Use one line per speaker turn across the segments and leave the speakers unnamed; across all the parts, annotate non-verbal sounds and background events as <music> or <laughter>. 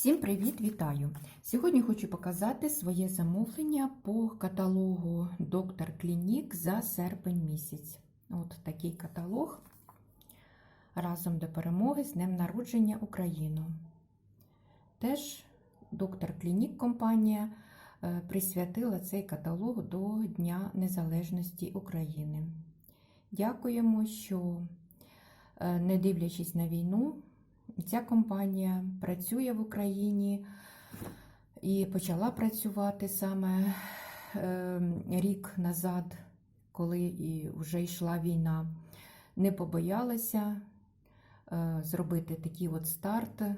Всім привіт, вітаю! Сьогодні хочу показати своє замовлення по каталогу Доктор Клінік за серпень місяць. От такий каталог разом до перемоги з Днем Народження Україну. Теж Доктор Клінік компанія е, присвятила цей каталог до Дня Незалежності України. Дякуємо, що, е, не дивлячись на війну, Ця компанія працює в Україні і почала працювати саме е, рік назад, коли і вже йшла війна. Не побоялася е, зробити такий от старт, е,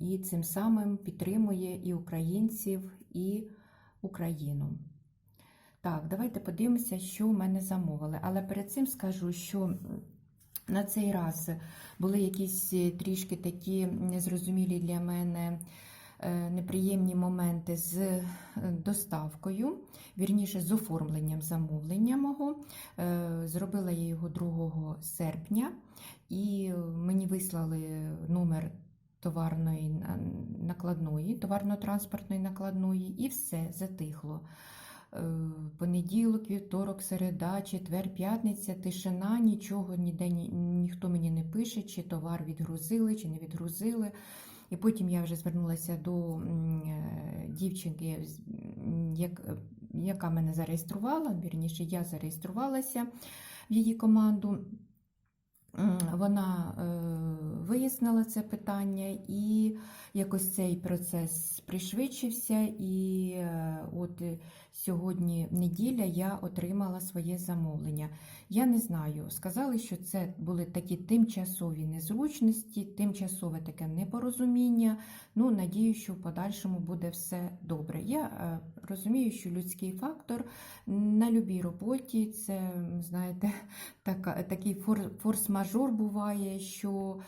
і цим самим підтримує і українців, і Україну. Так, давайте подивимося, що в мене замовили. Але перед цим скажу, що на цей раз були якісь е, трішки такі незрозумілі для мене е, неприємні моменти з е, доставкою, вірніше з оформленням замовлення мого. Зробила я його 2 серпня, і мені вислали номер товарної накладної, товарно-транспортної накладної, і все затихло. Е, понеділок, вівторок, середа, четвер, п'ятниця, тишина, нічого ніде ні, ніхто мені не пише, чи товар відгрузили, чи не відгрузили. І потім я вже звернулася до е, дівчинки, як, яка мене зареєструвала, вірніше, я зареєструвалася в її команду. Вона е, вияснила це питання, і якось цей процес пришвидшився. І от сьогодні неділя я отримала своє замовлення. Я не знаю, сказали, що це були такі тимчасові незручності, тимчасове таке непорозуміння. Ну, надію, що в подальшому буде все добре. Я е, розумію, що людський фактор на любій роботі це, знаєте, <laughs> така, такий форс-мажор буває, що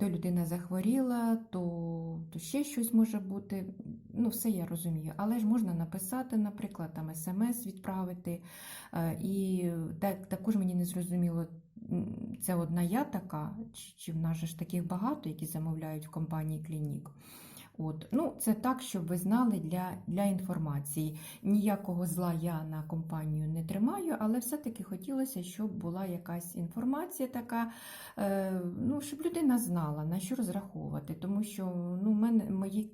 то людина захворіла, то то ще щось може бути. Ну, все я розумію. Але ж можна написати, наприклад, там смс відправити. Е, і так, також мені не зрозуміло, це одна я така, чи в нас ж таких багато, які замовляють в компанії Клінік. От. Ну, Це так, щоб ви знали для для інформації. Ніякого зла я на компанію не тримаю, але все-таки хотілося, щоб була якась інформація така, е, ну, щоб людина знала, на що розраховувати. Тому що ну, мене, мої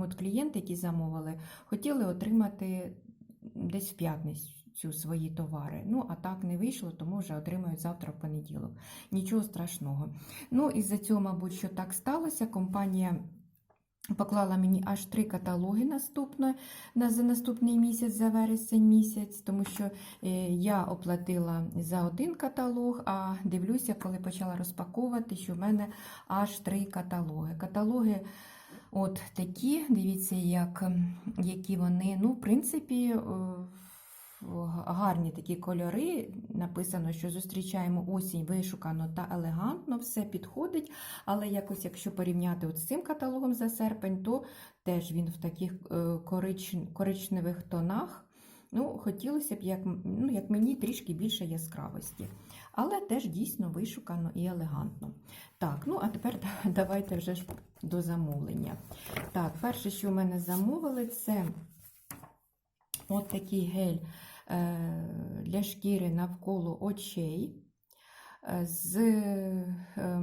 от клієнти, які замовили, хотіли отримати десь в п'ятницю. Свої товари. Ну, а так не вийшло, тому вже отримають завтра в понеділок. Нічого страшного. Ну, із-за цього, мабуть, що так сталося, компанія Поклала мені аж три каталоги наступно, на, за наступний місяць, за вересень місяць, тому що е, я оплатила за один каталог, а дивлюся, коли почала розпаковувати, що в мене аж три каталоги. Каталоги от такі, дивіться, як, які вони, ну, в принципі, е, гарні такі кольори. Написано, що зустрічаємо осінь вишукано та елегантно, все підходить. Але якось, якщо порівняти от з цим каталогом за серпень, то теж він в таких е, корич... коричневих тонах. Ну, Хотілося б, як ну, як мені, трішки більше яскравості. Але теж дійсно вишукано і елегантно. Так, ну а тепер <laughs> давайте вже ж до замовлення. Так, перше, що в мене замовили, це от такий гель Е, для шкіри навколо очей е, з е,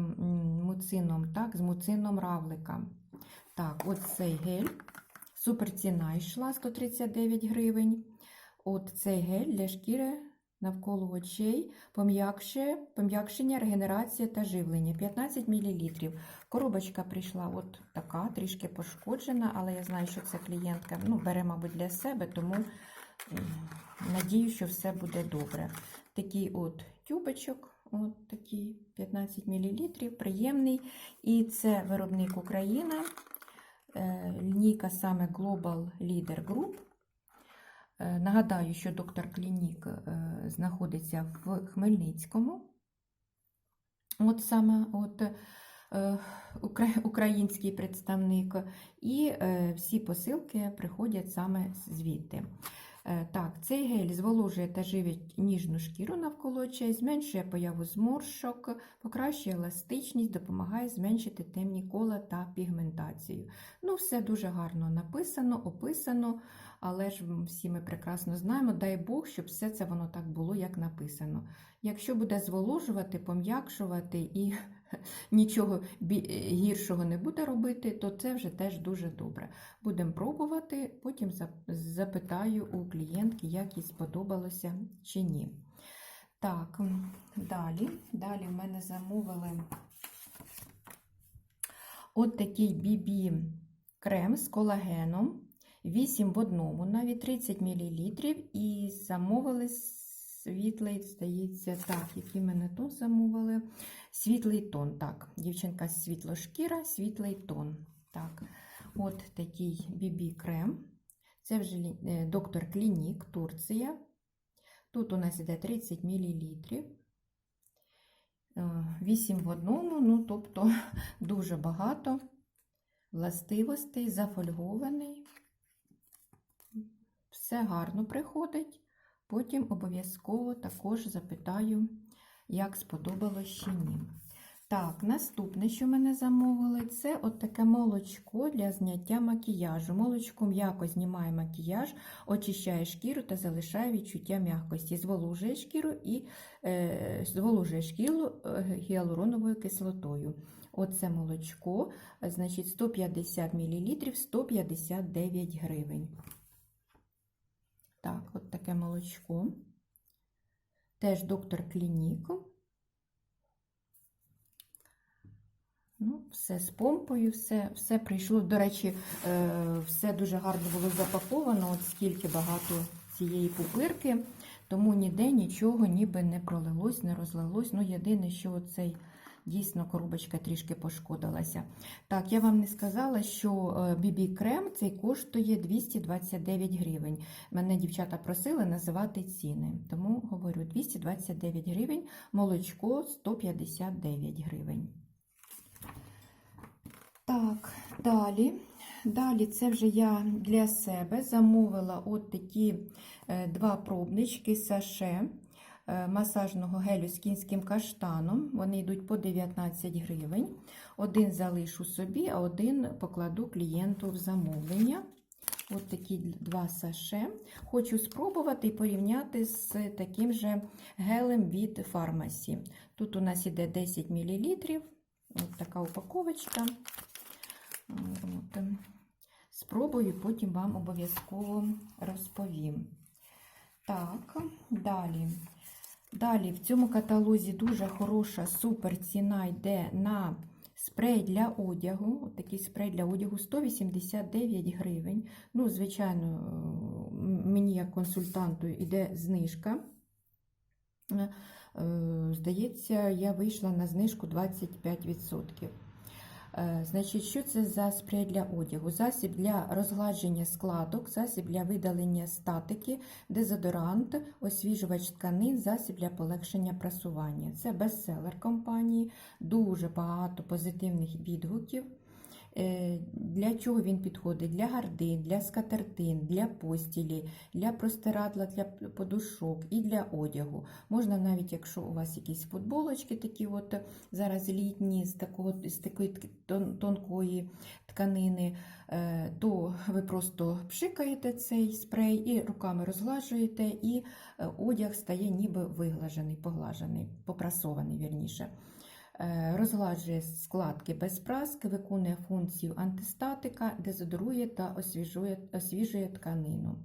муцином, так, з муцином равлика. Так, от цей гель. Суперціна йшла 139 гривень. От цей гель для шкіри навколо очей, пом'якшення, регенерація та живлення 15 мл. Коробочка прийшла от така, трішки пошкоджена, але я знаю, що це клієнтка ну, бере, мабуть, для себе, тому Надію, що все буде добре. Такий от тюбочок, от такий 15 мл, приємний. І це виробник Україна, е, лінійка саме Global Leader Group. Е, нагадаю, що доктор Клінік е, знаходиться в Хмельницькому. От саме от український представник, і всі посилки приходять саме звідти. Е, Так, цей гель зволожує та живить ніжну шкіру навколо очей, зменшує появу зморшок, покращує еластичність, допомагає зменшити темні кола та пігментацію. Ну, все дуже гарно написано, описано, але ж всі ми прекрасно знаємо, дай Бог, щоб все це воно так було, як написано. Якщо буде зволожувати, пом'якшувати і <laughs> нічого гіршого не буде робити, то це вже теж дуже добре. Будемо пробувати, потім запитаю у клієнтки, як їй сподобалося чи ні. Так, далі. Далі в мене замовили от такий BB крем з колагеном. 8 в одному, навіть 30 мл, і замовили світлий, здається, так, який мене тут замовили. Світлий тон. Так, дівчинка світлошкіра, світлий тон. Так, от такий BB крем. Це вже е, доктор Клінік, Турція. Тут у нас іде 30 мл. 8 в одному, ну, тобто <laughs> дуже багато властивостей, зафольгований. Все гарно приходить. Потім обов'язково також запитаю, як сподобалось чи ні. Так, наступне, що мене замовили, це от таке молочко для зняття макіяжу. Молочко м'яко знімає макіяж, очищає шкіру та залишає відчуття м'якості, зволожує шкіру і е, зволожує шкіру е, гіалуроновою кислотою. Оце молочко, значить 150 мл, 159 гривень. Так, от таке молочко. Теж доктор Клінік. Ну, все з помпою, все, все прийшло. До речі, е, все дуже гарно було запаковано, от скільки багато цієї пупирки, тому ніде нічого ніби не пролилось, не розлилось. Ну, єдине, що цей дійсно коробочка трішки пошкодилася. Так, я вам не сказала, що BB крем цей коштує 229 гривень. Мене дівчата просили називати ціни, тому говорю 229 гривень, молочко 159 гривень. Так, далі. Далі це вже я для себе замовила от такі е, два пробнички саше е, масажного гелю з кінським каштаном. Вони йдуть по 19 гривень. Один залишу собі, а один покладу клієнту в замовлення. От такі два саше. Хочу спробувати і порівняти з таким же гелем від фармасі. Тут у нас іде 10 мл. От така упаковочка. От. Спробую, потім вам обов'язково розповім. Так, далі. Далі в цьому каталозі дуже хороша супер ціна йде на спрей для одягу. От такий спрей для одягу 189 гривень. Ну, звичайно, мені як консультанту йде знижка. Е, Здається, я вийшла на знижку 25%. Е, Значить, що це за спрей для одягу? Засіб для розгладження складок, засіб для видалення статики, дезодорант, освіжувач тканин, засіб для полегшення прасування. Це бестселер компанії, дуже багато позитивних відгуків. Е, Для чого він підходить? Для гардин, для скатертин, для постілі, для простирадла, для подушок і для одягу. Можна навіть, якщо у вас якісь футболочки такі от зараз літні з, такого, з такої тонкої тканини, е, то ви просто пшикаєте цей спрей і руками розглажуєте, і е, одяг стає ніби виглажений, поглажений, попрасований вірніше. Е, Розгладжує складки без праски, виконує функцію антистатика, дезодорує та освіжує, освіжує тканину.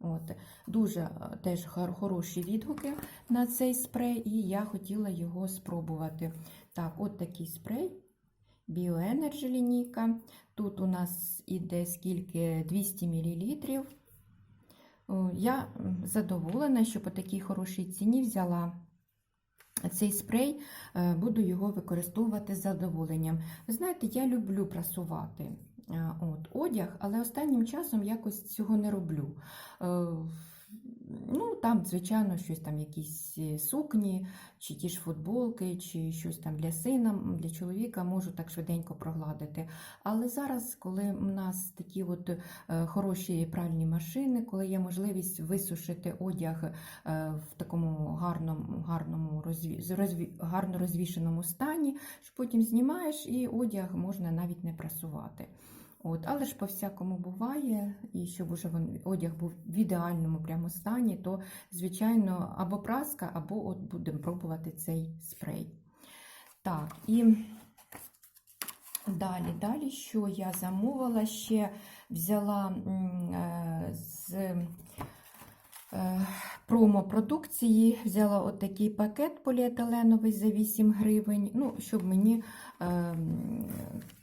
От. Дуже е, теж хороші відгуки на цей спрей, і я хотіла його спробувати. Так, от такий спрей. Bioenergy лінійка. Тут у нас іде скільки 200 мл. Я задоволена, що по такій хорошій ціні взяла цей спрей, е, буду його використовувати з задоволенням. Ви знаєте, я люблю прасувати е, от, одяг, але останнім часом якось цього не роблю. Ну, там, звичайно, щось там, якісь е, сукні, чи ті ж футболки, чи щось там для сина, для чоловіка можу так швиденько прогладити. Але зараз, коли в нас такі от е, хороші пральні машини, коли є можливість висушити одяг е, в такому гарному, гарному розві, гарно розвішеному стані, що потім знімаєш і одяг можна навіть не прасувати. От, але ж по-всякому буває, і щоб уже одяг був в ідеальному прямо стані, то, звичайно, або праска, або от будемо пробувати цей спрей. Так, і далі, далі, що я замовила, ще взяла е, з промо-продукції, взяла от такий пакет поліетиленовий за 8 гривень, ну, щоб мені е,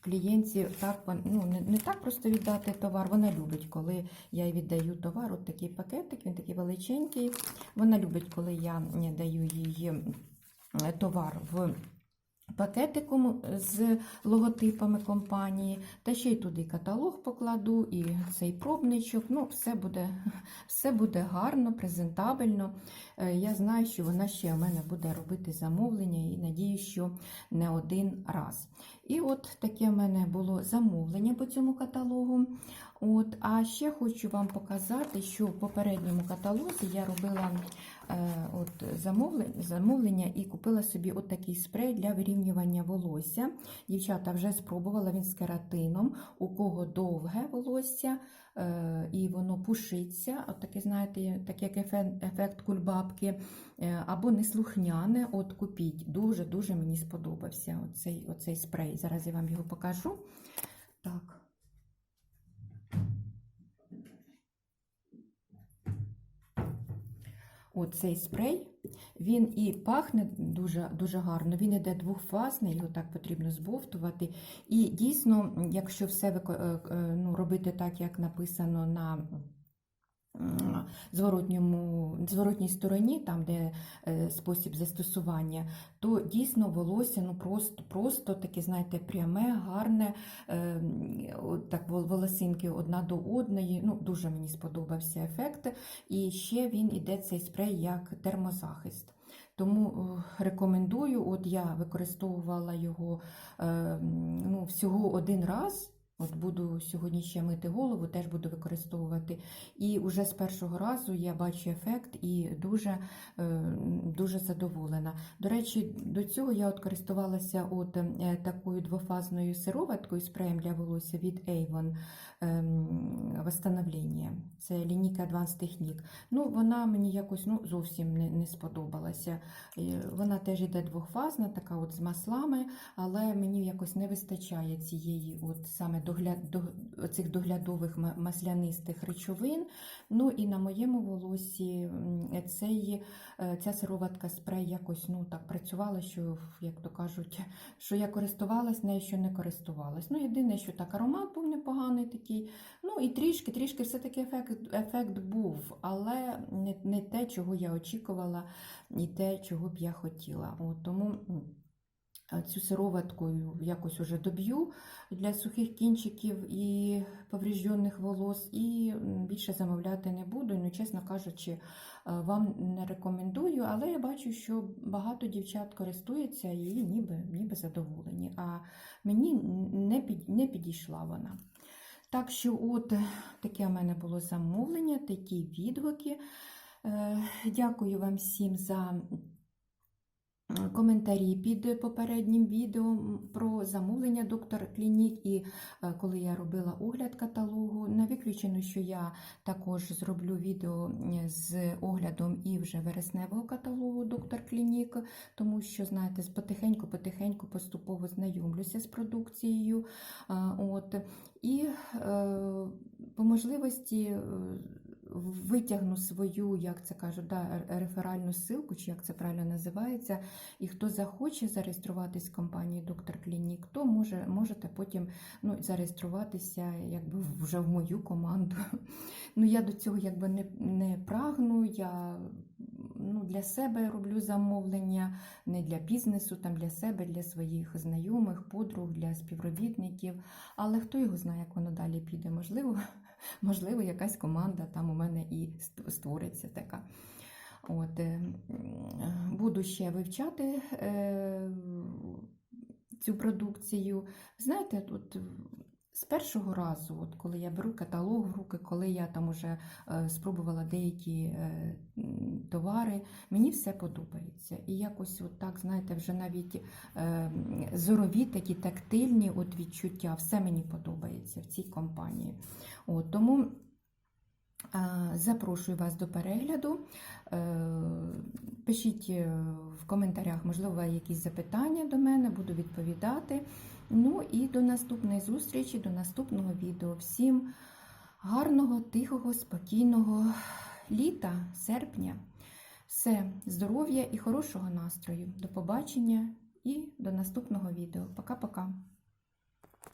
клієнтці так, ну, не, не так просто віддати товар. Вона любить, коли я віддаю товар. От такий пакетик, він такий величенький. Вона любить, коли я е, даю е, товар в пакетику з логотипами компанії, та ще й туди каталог покладу, і цей пробничок. Ну, все буде, все буде гарно, презентабельно. Е, Я знаю, що вона ще у мене буде робити замовлення і надію, що не один раз. І от таке в мене було замовлення по цьому каталогу. От, а ще хочу вам показати, що в попередньому каталозі я робила е, от, замовлення, замовлення і купила собі от такий спрей для вирівнювання волосся. Дівчата вже спробувала він з кератином, у кого довге волосся, е, і воно пушиться, от таке, знаєте, так як ефект, кульбабки, е, або неслухняне. От купіть. Дуже-дуже мені сподобався оцей, оцей спрей. Зараз я вам його покажу. Так. Оцей спрей, він і пахне дуже, дуже гарно, він іде двохфазний, його так потрібно збовтувати. І дійсно, якщо все е, е, ну, робити так, як написано на зворотньому, зворотній стороні, там, де е, спосіб застосування, то дійсно волосся ну, просто, просто таке, знаєте, пряме, гарне, е, так волосинки одна до одної. Ну, дуже мені сподобався ефект. І ще він іде цей спрей як термозахист. Тому е, рекомендую, от я використовувала його ну, всього один раз. От буду сьогодні ще мити голову, теж буду використовувати. І вже з першого разу я бачу ефект і дуже, е, дуже задоволена. До речі, до цього я от користувалася от е, такою двофазною сироваткою спреєм для волосся від Avon ем, восстановлення. Це лінійка Advanced Technique. Ну, вона мені якось ну, зовсім не, не сподобалася. Е, Вона теж іде двохфазна, така от з маслами, але мені якось не вистачає цієї от саме догляд, до, цих доглядових маслянистих речовин. Ну і на моєму волосі цей, е, ця сироватка спрей якось ну, так працювала, що, як то кажуть, що я користувалась нею, що не користувалась. Ну, єдине, що так аромат був непоганий такий. Ну і трішки, трішки все-таки ефект, ефект був, але не, не те, чого я очікувала, і те, чого б я хотіла. От, тому цю сироватку якось уже доб'ю для сухих кінчиків і повреждених волос, і більше замовляти не буду. Ну, чесно кажучи, е, вам не рекомендую, але я бачу, що багато дівчат користуються і ніби, ніби задоволені. А мені не, під, не підійшла вона. Так що, от таке в мене було замовлення, такі відгуки. Е, Дякую вам всім за коментарі під попереднім відео про замовлення доктор Клінік. І е, коли я робила огляд каталогу, не виключено, що я також зроблю відео е, з оглядом і вже вересневого каталогу доктор Клінік, тому що, знаєте, потихеньку-потихеньку поступово знайомлюся з продукцією. От. І е, по можливості е, витягну свою, як це кажуть, да, реферальну силку, чи як це правильно називається. І хто захоче зареєструватись в компанії Доктор Клінік, то може, можете потім ну, зареєструватися якби вже в мою команду. <laughs> Ну, я до цього якби не, не прагну. Я ну, для себе роблю замовлення, не для бізнесу, там для себе, для своїх знайомих, подруг, для співробітників. Але хто його знає, як воно далі піде? Можливо, <laughs> можливо, якась команда там у мене і створиться така. От, е, буду ще вивчати е, цю продукцію. Знаєте, от з першого разу, от коли я беру каталог в руки, коли я там уже е, спробувала деякі е, товари, мені все подобається. І якось от так, знаєте, вже навіть е, зорові такі тактильні от відчуття, все мені подобається в цій компанії. От, тому запрошую вас до перегляду. Пишіть в коментарях, можливо, якісь запитання до мене, буду відповідати. Ну і до наступної зустрічі, до наступного відео. Всім гарного, тихого, спокійного літа, серпня. Все, здоров'я і хорошого настрою. До побачення і до наступного відео. Пока-пока.